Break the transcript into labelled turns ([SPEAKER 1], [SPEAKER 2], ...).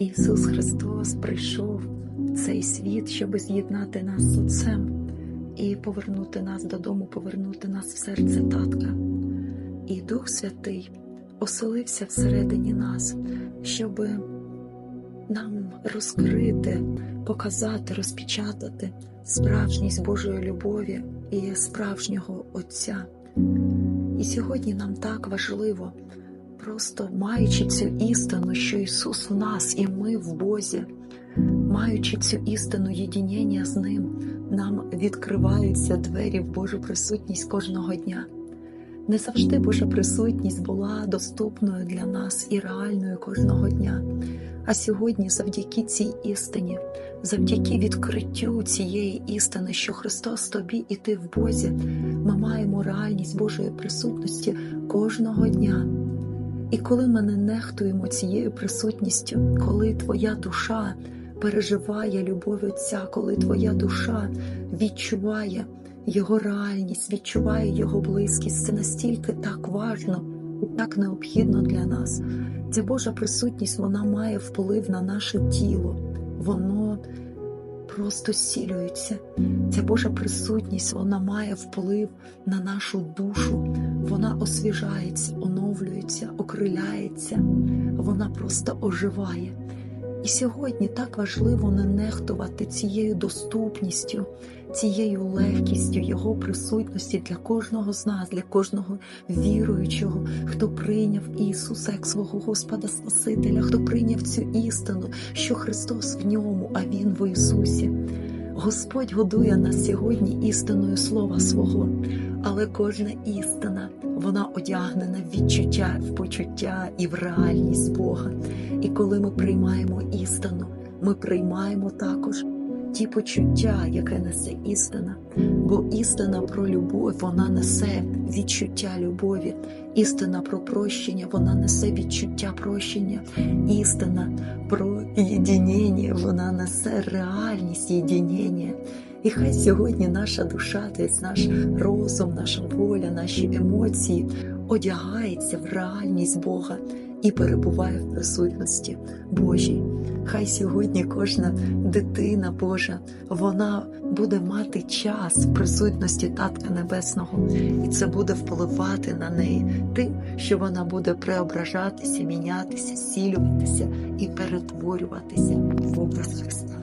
[SPEAKER 1] Ісус Христос прийшов в цей світ, щоб з'єднати нас з Отцем і повернути нас додому, повернути нас в серце татка. І Дух Святий оселився всередині нас, щоб нам розкрити, показати, розпечатати справжність Божої любові і справжнього Отця. І сьогодні нам так важливо, просто маючи цю істину, що Ісус у нас і ми в Бозі, маючи цю істину єдинення з Ним, нам відкриваються двері в Божу присутність кожного дня. Не завжди Божа присутність була доступною для нас і реальною кожного дня. А сьогодні, завдяки цій істині, завдяки відкриттю цієї істини, що Христос тобі і ти в Бозі, ми маємо реальність Божої присутності кожного дня. І коли ми не нехтуємо цією присутністю, коли твоя душа переживає любов Отця, коли твоя душа відчуває його реальність, відчуває його близькість, це настільки так важно і так необхідно для нас. Ця Божа присутність вона має вплив на наше тіло, воно просто зцілюється. Ця Божа присутність вона має вплив на нашу душу, вона освіжається, оновлюється, окриляється, вона просто оживає. І сьогодні так важливо не нехтувати цією доступністю, цією легкістю Його присутності для кожного з нас, для кожного віруючого, хто прийняв Ісуса як свого Господа Спасителя, хто прийняв цю істину, що Христос в ньому, а Він в Ісусі. Господь годує нас сьогодні істиною Слова Свого, але кожна істина вона одягнена в відчуття, в почуття і в реальність Бога. І коли ми приймаємо істину, ми приймаємо також ті почуття, яке несе істина. Бо істина про любов вона несе відчуття любові, істина про прощення, вона несе відчуття прощення, істина про єдинення, вона несе реальність єдинення. І хай сьогодні наша душа, тобто наш розум, наша воля, наші емоції одягається в реальність Бога і перебуває в присутності Божій. Хай сьогодні кожна дитина Божа вона буде мати час в присутності Татка Небесного, і це буде впливати на неї тим, що вона буде преображатися, мінятися, зцілюватися і перетворюватися в образ Христа.